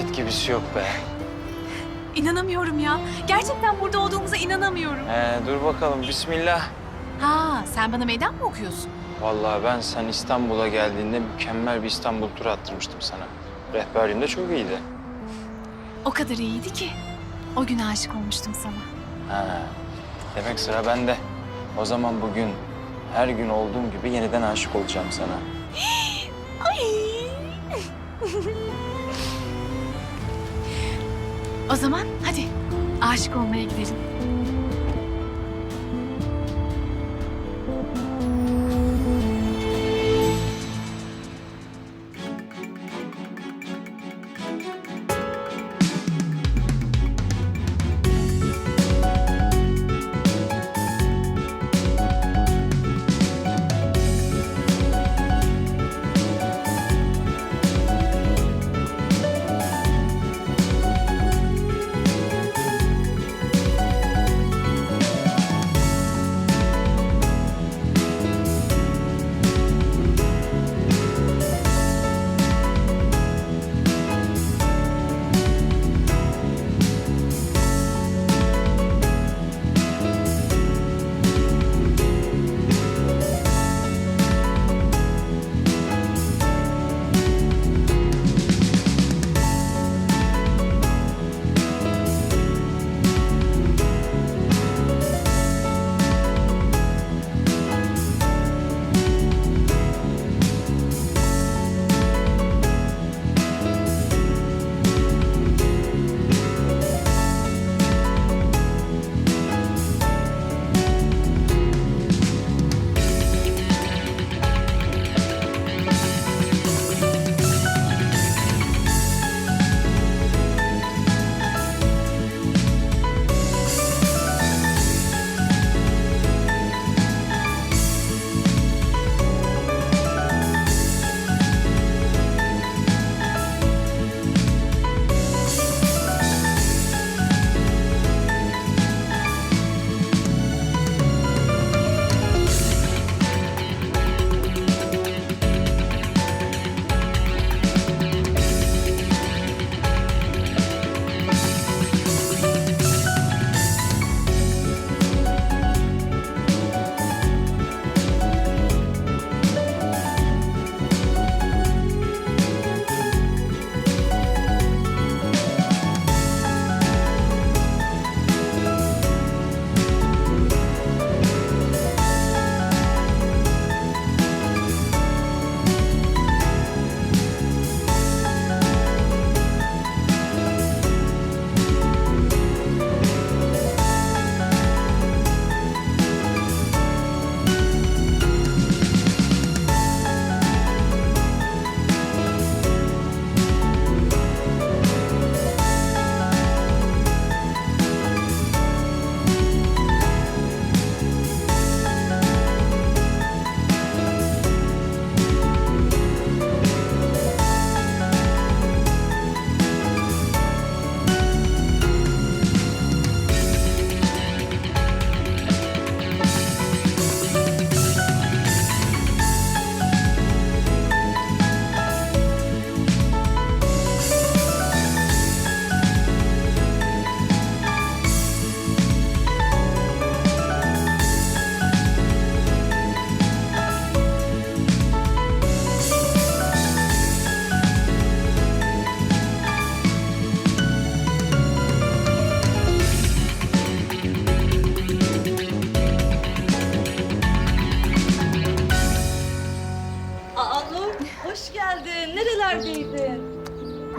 alakası yok be. İnanamıyorum ya. Gerçekten burada olduğumuza inanamıyorum. He, dur bakalım bismillah. Ha, sen bana meydan mı okuyorsun? Vallahi ben sen İstanbul'a geldiğinde mükemmel bir İstanbul turu attırmıştım sana. Rehberliğim de çok iyiydi. O kadar iyiydi ki. O gün aşık olmuştum sana. Ha, demek sıra bende. O zaman bugün her gün olduğum gibi yeniden aşık olacağım sana. Ay. o zaman hadi aşık olmaya gidelim.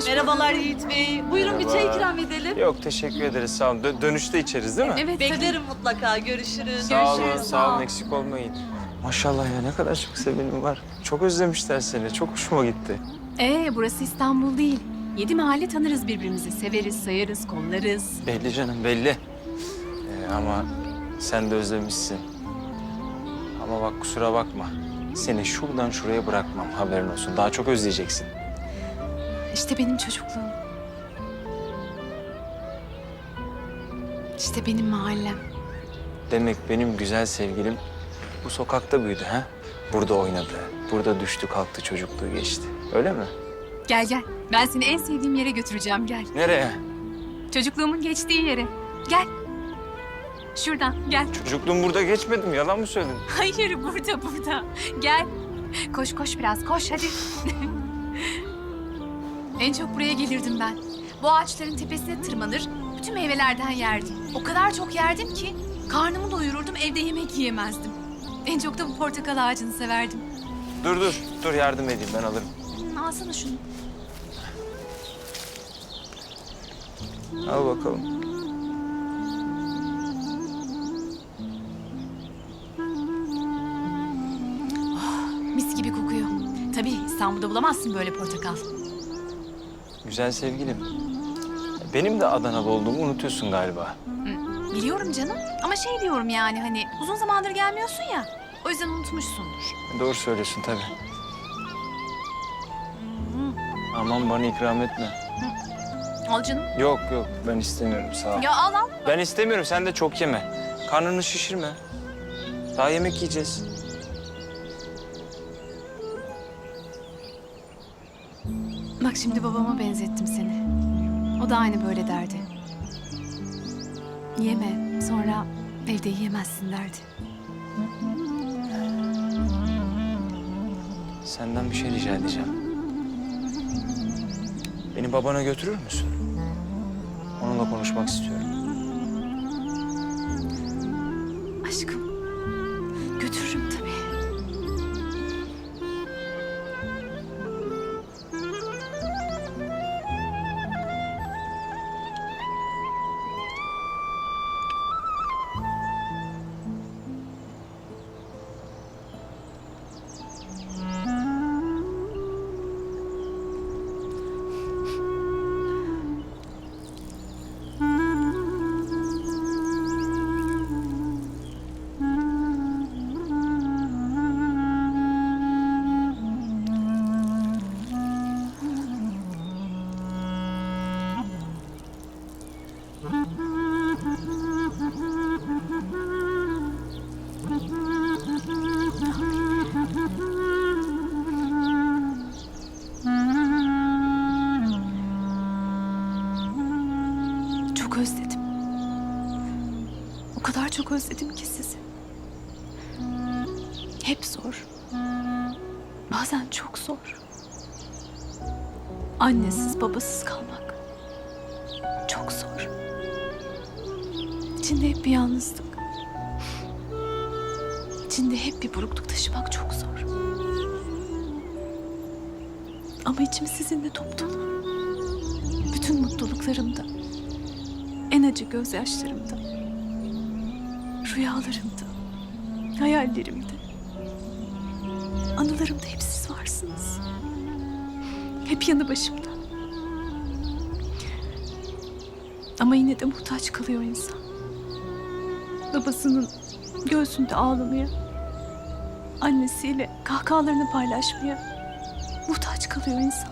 Hoş Merhabalar Yiğit Bey. Buyurun bir çay Merhaba. ikram edelim. Yok teşekkür ederiz sağ olun. Dö- dönüşte içeriz değil mi? Evet, tabii. Beklerim mutlaka. Görüşürüz. Sağ olun, Görüşürüz. sağ olun eksik olmayın. Maşallah ya ne kadar çok sevenim var. Çok özlemişler seni. Çok hoşuma gitti. Ee, burası İstanbul değil. Yedi mahalle tanırız birbirimizi. Severiz, sayarız, kollarız. Belli canım belli. Ee, ama sen de özlemişsin. Ama bak kusura bakma. Seni şuradan şuraya bırakmam haberin olsun. Daha çok özleyeceksin. İşte benim çocukluğum. İşte benim mahallem. Demek benim güzel sevgilim bu sokakta büyüdü ha? Burada oynadı. Burada düştü kalktı çocukluğu geçti. Öyle mi? Gel gel. Ben seni en sevdiğim yere götüreceğim gel. Nereye? Çocukluğumun geçtiği yere. Gel. Şuradan gel. Çocukluğum burada geçmedim. Yalan mı söyledin? Hayır burada burada. Gel. Koş koş biraz koş hadi. en çok buraya gelirdim ben. Bu ağaçların tepesine tırmanır, bütün meyvelerden yerdim. O kadar çok yerdim ki karnımı doyururdum, evde yemek yiyemezdim. En çok da bu portakal ağacını severdim. Dur dur. Dur yardım edeyim ben alırım. Hı, Alsana şunu. Al bakalım. Mis gibi kokuyor. Tabii İstanbul'da bulamazsın böyle portakal. Güzel sevgilim. Benim de Adanalı olduğumu unutuyorsun galiba. Hı, Biliyorum canım ama şey diyorum yani hani uzun zamandır gelmiyorsun ya. O yüzden unutmuşsundur. Doğru söylüyorsun tabii. Aman bana ikram etme. Al canım. Yok yok ben istemiyorum sağ ol. Ya al al. Ben istemiyorum sen de çok yeme. Karnını şişirme. Daha yemek yiyeceğiz. Bak şimdi babama benzettim seni. O da aynı böyle derdi. Yeme, sonra evde yiyemezsin derdi. Senden bir şey rica edeceğim. Beni babana götürür müsün? Onunla konuşmak istiyorum. O kadar çok özledim ki sizi. Hep zor. Bazen çok zor. Annesiz babasız kalmak. Çok zor. İçinde hep bir yalnızlık. İçinde hep bir burukluk taşımak çok zor. Ama içim sizinle top. Bütün mutluluklarımda, en acı gözyaşlarımda, rüyalarımda, hayallerimde, anılarımda hep siz varsınız. Hep yanı başımda. Ama yine de muhtaç kalıyor insan. Babasının göğsünde ağlamaya, annesiyle kahkahalarını paylaşmaya muhtaç kalıyor insan.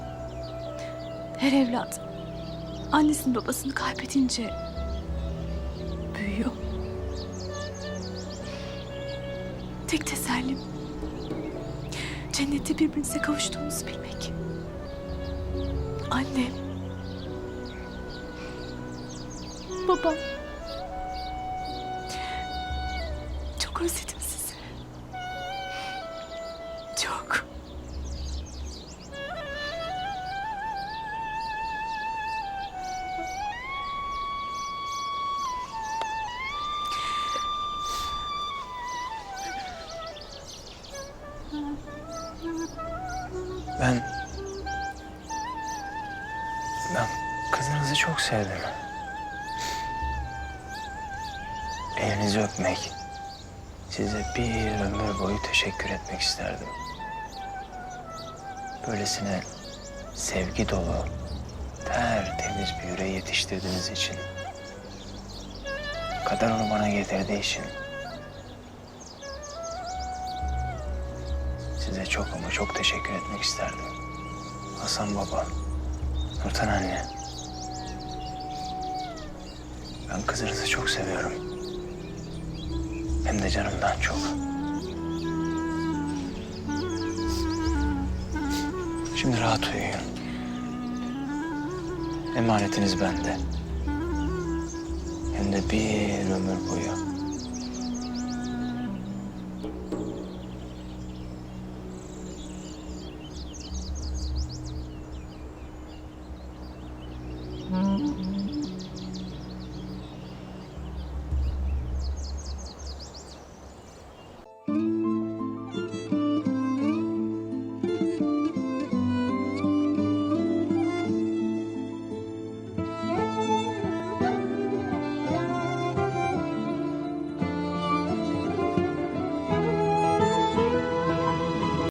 Her evlat annesini babasını kaybedince Tek tesellim cennette birbirinize kavuştuğunuzu bilmek. Annem, babam. Çok özledim Ben... Ben kızınızı çok sevdim. Elinizi öpmek, size bir ömür boyu teşekkür etmek isterdim. Böylesine sevgi dolu, tertemiz bir yüreği yetiştirdiğiniz için. Kader onu bana getirdiği için. Size çok ama çok teşekkür etmek isterdim. Hasan baba, Nurten anne. Ben kızınızı çok seviyorum. Hem de canımdan çok. Şimdi rahat uyuyun. Emanetiniz bende. Hem de bir ömür boyu.